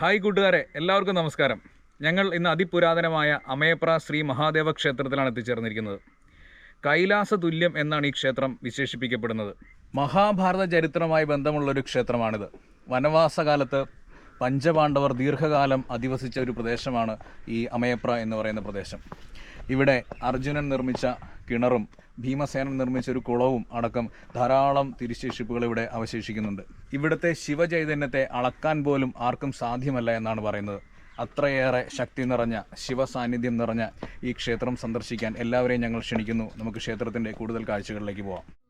Hi കൂട്ടുകാരെ എല്ലാവർക്കും നമസ്കാരം. ഞങ്ങൾ ഇന്ന് അതിപുരാതനമായ അമയപ്ര ശ്രീ മഹാദേവ ക്ഷേത്രത്തിലാണ് എത്തിച്ചേർന്നിരിക്കുന്നത്. കൈലാസ തുല്യം എന്നാണ് ഈ ക്ഷേത്രം വിശേഷിപ്പിക്കപ്പെടുന്നത്. മഹാഭാരത ചരിത്രവുമായി ബന്ധമുള്ളൊരു ക്ഷേത്രമാണിത്. വനവാസകാലത്ത് പഞ്ചപാണ്ഡവർ ദീർഘകാലം അധിവസിച്ച ഒരു പ്രദേശമാണ് ഈ അമയപ്ര എന്ന് പറയുന്ന പ്രദേശം. ഇവിടെ അർജുനൻ നിർമ്മിച്ച കിണറും ഭീമസേനൻ നിർമ്മിച്ച ഒരു കുളവും അടക്കം ധാരാളം തിരുശേഷിപ്പുകൾ ഇവിടെ അവശേഷിക്കുന്നുണ്ട്. ഇവിടുത്തെ ശിവചൈതന്യത്തെ അളക്കാൻ പോലും ആർക്കും സാധ്യമല്ല എന്നാണ് പറയുന്നത്. അത്രയേറെ ശക്തി നിറഞ്ഞ ശിവസാന്നിധ്യം നിറഞ്ഞ ഈ ക്ഷേത്രം സന്ദർശിക്കാൻ എല്ലാവരെയും ഞങ്ങൾ ക്ഷണിക്കുന്നു. നമുക്ക് ക്ഷേത്രത്തിന്റെ കൂടുതൽ കാഴ്ചകളിലേക്ക് പോവാം.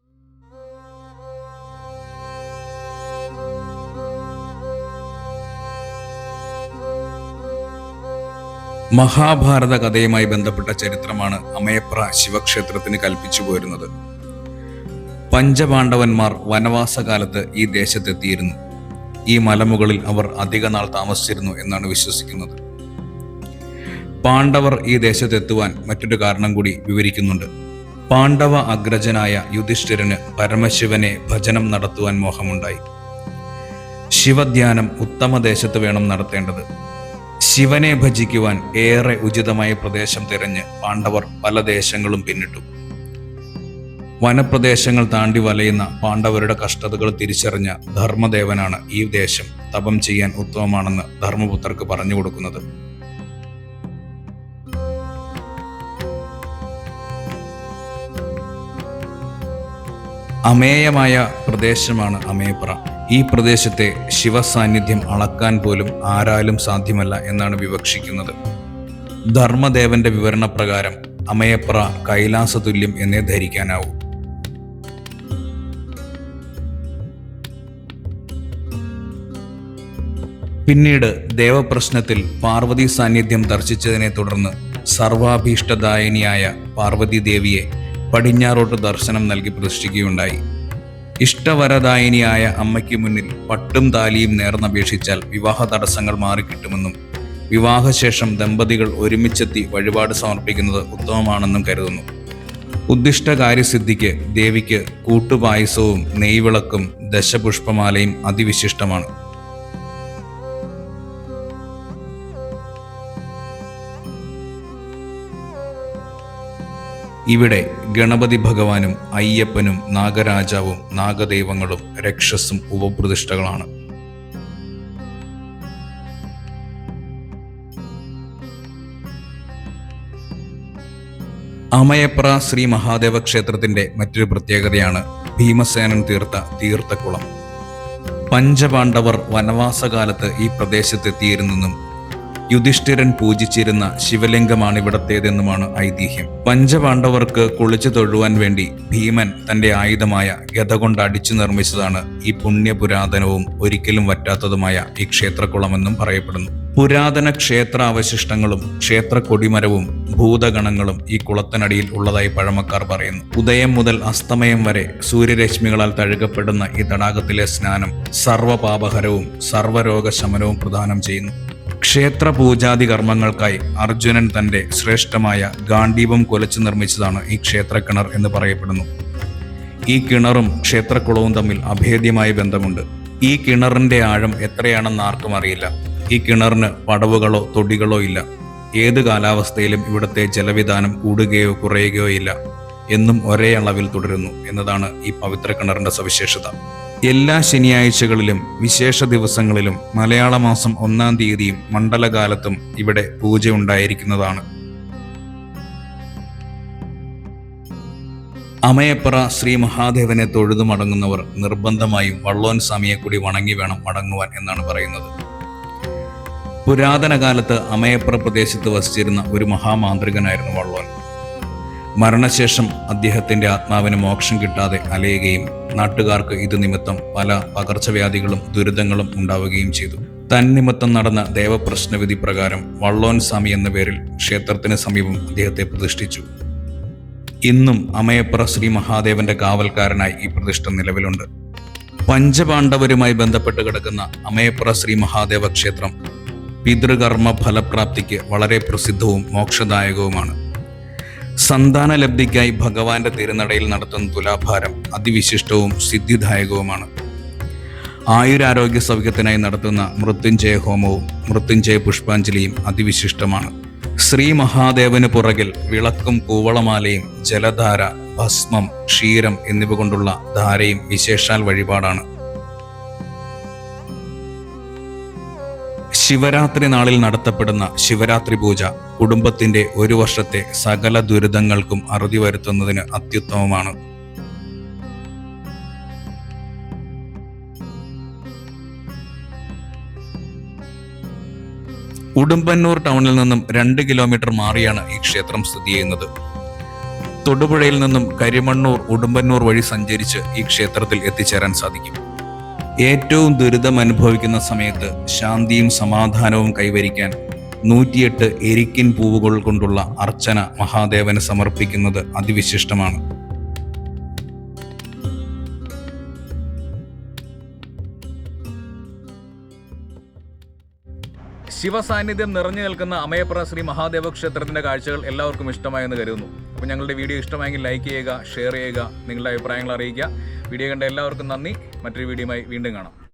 മഹാഭാരത കഥയുമായി ബന്ധപ്പെട്ട ചരിത്രമാണ് അമയപ്ര ശിവക്ഷേത്രത്തിന് കൽപ്പിച്ചു പോരുന്നത്. പഞ്ചപാണ്ഡവന്മാർ വനവാസകാലത്ത് ഈ ദേശത്തെത്തിയിരുന്നു. ഈ മലമുകളിൽ അവർ അധിക നാൾ താമസിച്ചിരുന്നു എന്നാണ് വിശ്വസിക്കുന്നത്. പാണ്ഡവർ ഈ ദേശത്തെത്തുവാൻ മറ്റൊരു കാരണം കൂടി വിവരിക്കുന്നുണ്ട്. പാണ്ഡവ അഗ്രജനായ യുധിഷ്ഠിരന് പരമശിവനെ ഭജനം നടത്തുവാൻ മോഹമുണ്ടായി. ശിവധ്യാനം ഉത്തമ ദേശത്ത് വേണം നടത്തേണ്ടത്. ശിവനെ ഭജിക്കുവാൻ ഏറെ ഉചിതമായ പ്രദേശം തിരഞ്ഞ് പാണ്ഡവർ പല ദേശങ്ങളും പിന്നിട്ടു. വനപ്രദേശങ്ങൾ താണ്ടി വലയുന്ന പാണ്ഡവരുടെ കഷ്ടതകൾ തിരിച്ചറിഞ്ഞ ധർമ്മദേവനാണ് ഈ ദേശം തപം ചെയ്യാൻ ഉത്തമമാണെന്ന് ധർമ്മപുത്രർക്ക് പറഞ്ഞു കൊടുക്കുന്നത്. അമേയമായ പ്രദേശമാണ് അമേപ്ര. ഈ പ്രദേശത്തെ ശിവസാന്നിധ്യം അളക്കാൻ പോലും ആരാലും സാധ്യമല്ല എന്നാണ് വിവക്ഷിക്കുന്നത്. ധർമ്മദേവന്റെ വിവരണപ്രകാരം അമയപ്ര കൈലാസതുല്യം എന്നേ ധരിക്കാനാവൂ. പിന്നീട് ദേവപ്രശ്നത്തിൽ പാർവതി സാന്നിധ്യം ദർശിച്ചതിനെ തുടർന്ന് സർവാഭീഷ്ടദായനിയായ പാർവതി ദേവിയെ പടിഞ്ഞാറോട്ട് ദർശനം നൽകി പ്രതിഷ്ഠിക്കുകയുണ്ടായി. ഇഷ്ടവരദായിനിയായ അമ്മയ്ക്ക് മുന്നിൽ പട്ടും താലിയും നേർന്നപേക്ഷിച്ചാൽ വിവാഹ തടസ്സങ്ങൾ മാറിക്കിട്ടുമെന്നും വിവാഹശേഷം ദമ്പതികൾ ഒരുമിച്ചെത്തി വഴിപാട് സമർപ്പിക്കുന്നത് ഉത്തമമാണെന്നും കരുതുന്നു. ഉദ്ദിഷ്ട കാര്യസിദ്ധിക്ക് ദേവിക്ക് കൂട്ടുപായസവും നെയ്വിളക്കും ദശപുഷ്പമാലയും അതിവിശിഷ്ടമാണ്. ഇവിടെ ഗണപതി ഭഗവാനും അയ്യപ്പനും നാഗരാജാവും നാഗദൈവങ്ങളും രക്ഷസും ഉപപ്രതിഷ്ഠകളാണ്. അമയപ്ര ശ്രീ മഹാദേവ ക്ഷേത്രത്തിന്റെ മറ്റൊരു പ്രത്യേകതയാണ് ഭീമസേനൻ തീർത്ത തീർത്ഥക്കുളം. പഞ്ചപാണ്ഡവർ വനവാസകാലത്ത് ഈ പ്രദേശത്തെത്തിയിരുന്നെന്നും യുധിഷ്ഠിരൻ പൂജിച്ചിരുന്ന ശിവലിംഗമാണ് ഇവിടത്തേതെന്നുമാണ് ഐതിഹ്യം. പഞ്ചപാണ്ഡവർക്ക് കുളിച്ചു തൊഴുവാൻ വേണ്ടി ഭീമൻ തന്റെ ആയുധമായ ഗത കൊണ്ട് അടിച്ചു നിർമ്മിച്ചതാണ് ഈ പുണ്യപുരാതനവും ഒരിക്കലും വറ്റാത്തതുമായ ഈ ക്ഷേത്രക്കുളമെന്നും പറയപ്പെടുന്നു. പുരാതന ക്ഷേത്ര അവശിഷ്ടങ്ങളും ക്ഷേത്ര കൊടിമരവും ഭൂതഗണങ്ങളും ഈ കുളത്തിനടിയിൽ ഉള്ളതായി പഴമക്കാർ പറയുന്നു. ഉദയം മുതൽ അസ്തമയം വരെ സൂര്യരശ്മികളാൽ തഴുകപ്പെടുന്ന ഈ തടാകത്തിലെ സ്നാനം സർവപാപഹരവും സർവരോഗശമനവും പ്രദാനം ചെയ്യുന്നു. ക്ഷേത്ര പൂജാതി കർമ്മങ്ങൾക്കായി അർജുനൻ തന്റെ ശ്രേഷ്ഠമായ ഗാന്ധീപം കൊലച്ചു നിർമ്മിച്ചതാണ് ഈ ക്ഷേത്രക്കിണർ എന്ന് പറയപ്പെടുന്നു. ഈ കിണറും ക്ഷേത്രക്കുളവും തമ്മിൽ അഭേദ്യമായ ബന്ധമുണ്ട്. ഈ കിണറിന്റെ ആഴം എത്രയാണെന്ന് ആർക്കും അറിയില്ല. ഈ കിണറിന് പടവുകളോ തൊടികളോ ഇല്ല. ഏത് കാലാവസ്ഥയിലും ഇവിടുത്തെ ജലവിധാനം കൂടുകയോ കുറയുകയോ ഇല്ല. എന്നും ഒരേ അളവിൽ തുടരുന്നു എന്നതാണ് ഈ പവിത്ര കിണറിന്റെ സവിശേഷത. എല്ലാ ശനിയാഴ്ചകളിലും വിശേഷ ദിവസങ്ങളിലും മലയാള മാസം ഒന്നാം തീയതിയും മണ്ഡലകാലത്തും ഇവിടെ പൂജ ഉണ്ടായിരിക്കുന്നതാണ്. അമയപ്പറ ശ്രീ മഹാദേവനെ തൊഴുതു മടങ്ങുന്നവർ നിർബന്ധമായും വള്ളോൻ സ്വാമിയെ കൂടി വണങ്ങി വേണം മടങ്ങുവാൻ എന്നാണ് പറയുന്നത്. പുരാതന കാലത്ത് അമയപ്പുറ പ്രദേശത്ത് വസിച്ചിരുന്ന ഒരു മഹാമാന്ത്രികനായിരുന്നു വള്ളോൻ. മരണശേഷം അദ്ദേഹത്തിന്റെ ആത്മാവിന് മോക്ഷം കിട്ടാതെ അലയുകയും നാട്ടുകാർക്ക് ഇത് നിമിത്തം പല പകർച്ചവ്യാധികളും ദുരിതങ്ങളും ഉണ്ടാവുകയും ചെയ്തു. തന്നിമിത്തം നടന്ന ദേവപ്രശ്നവിധി പ്രകാരം വള്ളോൻ സ്വാമി എന്ന പേരിൽ ക്ഷേത്രത്തിന് സമീപം അദ്ദേഹത്തെ പ്രതിഷ്ഠിച്ചു. ഇന്നും അമയപ്പുറ ശ്രീ മഹാദേവന്റെ കാവൽക്കാരനായി ഈ പ്രതിഷ്ഠ നിലവിലുണ്ട്. പഞ്ചപാണ്ഡവരുമായി ബന്ധപ്പെട്ട് കിടക്കുന്ന അമയപ്പുറ ശ്രീ മഹാദേവ ക്ഷേത്രം പിതൃകർമ്മ ഫലപ്രാപ്തിക്ക് വളരെ പ്രസിദ്ധവും മോക്ഷദായകവുമാണ്. സന്താന ലബ്ധിക്കായി ഭഗവാന്റെ തിരുനടയിൽ നടത്തുന്ന തുലാഭാരം അതിവിശിഷ്ടവും സിദ്ധിദായകവുമാണ്. ആയുരാരോഗ്യ സൗഖ്യത്തിനായി നടത്തുന്ന മൃത്യുഞ്ജയ ഹോമവും മൃത്യുഞ്ജയ പുഷ്പാഞ്ജലിയും അതിവിശിഷ്ടമാണ്. ശ്രീ മഹാദേവന് പുറകിൽ വിളക്കും കൂവളമാലയും ജലധാര ഭസ്മം ക്ഷീരം എന്നിവ കൊണ്ടുള്ള ധാരയും വിശേഷാൽ വഴിപാടാണ്. ശിവരാത്രി നാളിൽ നടത്തപ്പെടുന്ന ശിവരാത്രി പൂജ കുടുംബത്തിന്റെ ഒരു വർഷത്തെ സകല ദുരിതങ്ങൾക്കും അറുതി വരുത്തുന്നതിന് അത്യുത്തമമാണ്. ഉടുമ്പന്നൂർ ടൗണിൽ നിന്നും രണ്ട് കിലോമീറ്റർ മാറിയാണ് ഈ ക്ഷേത്രം സ്ഥിതി ചെയ്യുന്നത്. തൊടുപുഴയിൽ നിന്നും കരിമണ്ണൂർ ഉടുമ്പന്നൂർ വഴി സഞ്ചരിച്ച് ഈ ക്ഷേത്രത്തിൽ എത്തിച്ചേരാൻ സാധിക്കും. ഏറ്റവും ദുരിതം അനുഭവിക്കുന്ന സമയത്ത് ശാന്തിയും സമാധാനവും കൈവരിക്കാൻ നൂറ്റിയെട്ട് എരിക്കിൻ പൂവുകൾ കൊണ്ടുള്ള അർച്ചന മഹാദേവന് സമർപ്പിക്കുന്നത് അതിവിശിഷ്ടമാണ്. ശിവസാന്നിധ്യം നിറഞ്ഞു നിൽക്കുന്ന അമയപ്ര ശ്രീ മഹാദേവ ക്ഷേത്രത്തിന്റെ കാഴ്ചകൾ എല്ലാവർക്കും ഇഷ്ടമായെന്ന് കരുതുന്നു. അപ്പോൾ ഞങ്ങളുടെ വീഡിയോ ഇഷ്ടമായെങ്കിൽ ലൈക്ക് ചെയ്യുക ഷെയർ ചെയ്യുക നിങ്ങളുടെ അഭിപ്രായങ്ങൾ അറിയിക്കുക. വീഡിയോ കണ്ട എല്ലാവർക്കും നന്ദി. മറ്റൊരു വീഡിയോയുമായി വീണ്ടും കാണാം.